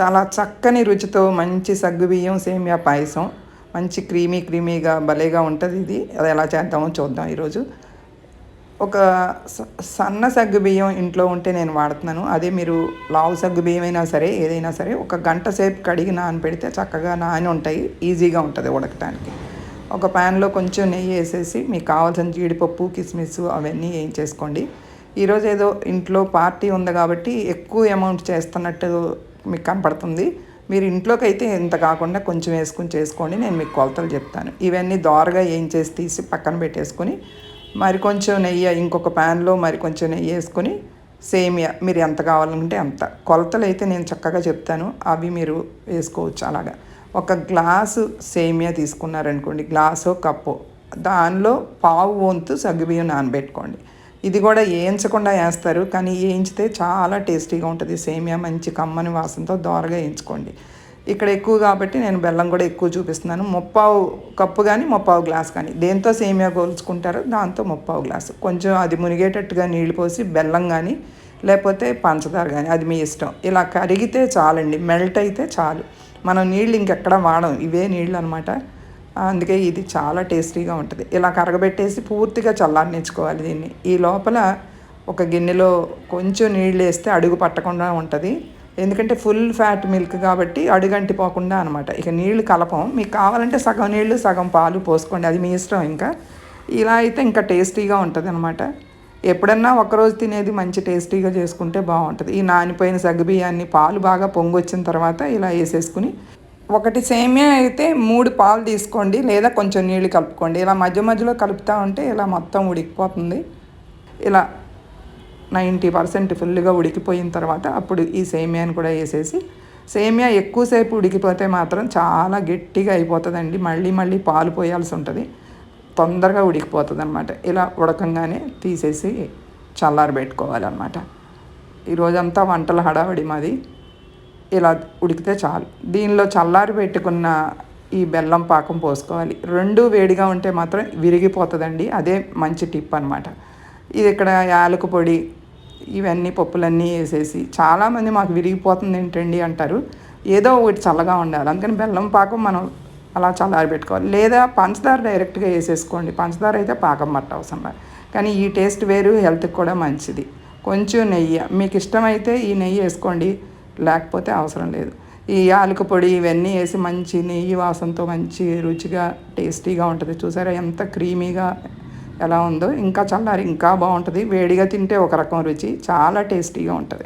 చాలా చక్కని రుచితో మంచి సగ్గుబియ్యం సేమియా పాయసం. మంచి క్రీమీ క్రీమీగా భలేగా ఉంటుంది ఇది. అది ఎలా చేద్దామో చూద్దాం ఈరోజు. ఒక స- సన్న సగ్గుబియ్యం ఇంట్లో ఉంటే నేను వాడుతున్నాను. అదే మీరు లావు సగ్గు బియ్యం అయినా సరే ఏదైనా సరే ఒక గంట సేపు కడిగి నానబెడితే చక్కగా నాని ఉంటాయి. ఈజీగా ఉంటుంది ఉడకటానికి. ఒక ప్యాన్లో కొంచెం నెయ్యి వేసేసి మీకు కావాల్సిన జీడిపప్పు కిస్మిస్ అవన్నీ వేయించేసుకోండి ఈరోజు ఏదో ఇంట్లో పార్టీ ఉంది కాబట్టి ఎక్కువ అమౌంట్ చేస్తున్నట్టు మీకు కనపడుతుంది. మీరు ఇంట్లోకి అయితే ఇంత కాకుండా కొంచెం వేసుకుని చేసుకోండి నేను మీకు కొలతలు చెప్తాను. ఇవన్నీ దోరగా ఏం చేసి తీసి పక్కన పెట్టేసుకొని మరి కొంచెం నెయ్యి ఇంకొక ప్యాన్లో మరి కొంచెం నెయ్యి వేసుకొని సేమియా మీరు ఎంత కావాలంటే అంత. కొలతలు అయితే నేను చక్కగా చెప్తాను. అవి మీరు వేసుకోవచ్చు అలాగా. ఒక గ్లాసు సేమియా తీసుకున్నారనుకోండి గ్లాసో కప్పు దానిలో పావు వంతు సగ్గుబియ్యం నానబెట్టుకోండి. ఇది కూడా వేయించకుండా వేస్తారు. కానీ వేయించితే చాలా టేస్టీగా ఉంటుంది. సేమియా మంచి కమ్మని వాసనతో దోరగా వేయించుకోండి. ఇక్కడ ఎక్కువ కాబట్టి నేను బెల్లం కూడా ఎక్కువ చూపిస్తున్నాను. ముప్పావు కప్పు కానీ ముప్పావు గ్లాస్ కానీ. దేంతో సేమియా కోల్చుకుంటారో దాంతో ముప్పావు గ్లాసు. కొంచెం అది మునిగేటట్టుగా నీళ్ళు పోసి బెల్లం కానీ లేకపోతే పంచదార కానీ అది మీ ఇష్టం. ఇలా కరిగితే చాలండి. మెల్ట్ అయితే చాలు. మనం నీళ్ళు ఇంకెక్కడ వాడం. ఇవే నీళ్ళు అనమాట అందుకే ఇది చాలా టేస్టీగా ఉంటుంది. ఇలా కరగబెట్టేసి పూర్తిగా చల్లారనిచ్చుకోవాలి దీన్ని. ఈ లోపల ఒక గిన్నెలో కొంచెం నీళ్ళు వేస్తే అడుగు పట్టకుండా ఉంటుంది. ఎందుకంటే ఫుల్ ఫ్యాట్ మిల్క్ కాబట్టి అడుగంటిపోకుండా అనమాట ఇక నీళ్ళు కలపం. మీకు కావాలంటే సగం నీళ్ళు సగం పాలు పోసుకోండి. అది మీ ఇష్టం ఇంకా. ఇలా అయితే ఇంకా టేస్టీగా ఉంటుంది అనమాట ఎప్పుడన్నా ఒకరోజు తినేది మంచి టేస్టీగా చేసుకుంటే బాగుంటుంది. ఈ నానిపోయిన సగ్గుబియ్యాన్ని పాలు బాగా పొంగొచ్చిన తర్వాత ఇలా వేసేసుకుని ఒకటి సేమియా అయితే మూడు పాలు తీసుకోండి లేదా కొంచెం నీళ్ళు కలుపుకోండి. ఇలా మధ్య మధ్యలో కలుపుతూ ఉంటే ఇలా మొత్తం ఉడికిపోతుంది. ఇలా నైంటీ పర్సెంట్ ఫుల్గా ఉడికిపోయిన తర్వాత అప్పుడు ఈ సేమియాని కూడా వేసేసి సేమియా ఎక్కువసేపు ఉడికిపోతే మాత్రం చాలా గట్టిగా అయిపోతుందండి. మళ్ళీ మళ్ళీ పాలు పోయాల్సి ఉంటుంది. తొందరగా ఉడికిపోతుంది అనమాట ఇలా ఉడకంగానే తీసేసి చల్లారబెట్టుకోవాలన్నమాట. ఈరోజంతా వంటల హడావిడి మాది. ఇలా ఉడికితే చాలు. దీనిలో చల్లారి పెట్టుకున్న ఈ బెల్లం పాకం పోసుకోవాలి. రెండు వేడిగా ఉంటే మాత్రం విరిగిపోతుందండి. అదే మంచి టిప్ అనమాట ఇది ఇక్కడ యాలకు పొడి ఇవన్నీ పప్పులన్నీ వేసేసి చాలామంది మాకు విరిగిపోతుంది ఏంటండి అంటారు. ఏదో ఒకటి చల్లగా ఉండాలి. అందుకని బెల్లం పాకం మనం అలా చల్లారి పెట్టుకోవాలి. లేదా పంచదార డైరెక్ట్గా వేసేసుకోండి. పంచదార అయితే పాకం పట్ట అవసరం కానీ ఈ టేస్ట్ వేరు హెల్త్కి కూడా మంచిది. కొంచెం నెయ్యి. మీకు ఇష్టమైతే ఈ నెయ్యి వేసుకోండి. లేకపోతే అవసరం లేదు. ఈ యాలక పొడి ఇవన్నీ వేసి మంచి నెయ్యి వాసనతో మంచి రుచిగా టేస్టీగా ఉంటుంది. చూసారా ఎంత క్రీమీగా ఎలా ఉందో. ఇంకా చల్లారి ఇంకా బాగుంటుంది. వేడిగా తింటే ఒక రకం రుచి. చాలా టేస్టీగా ఉంటుంది.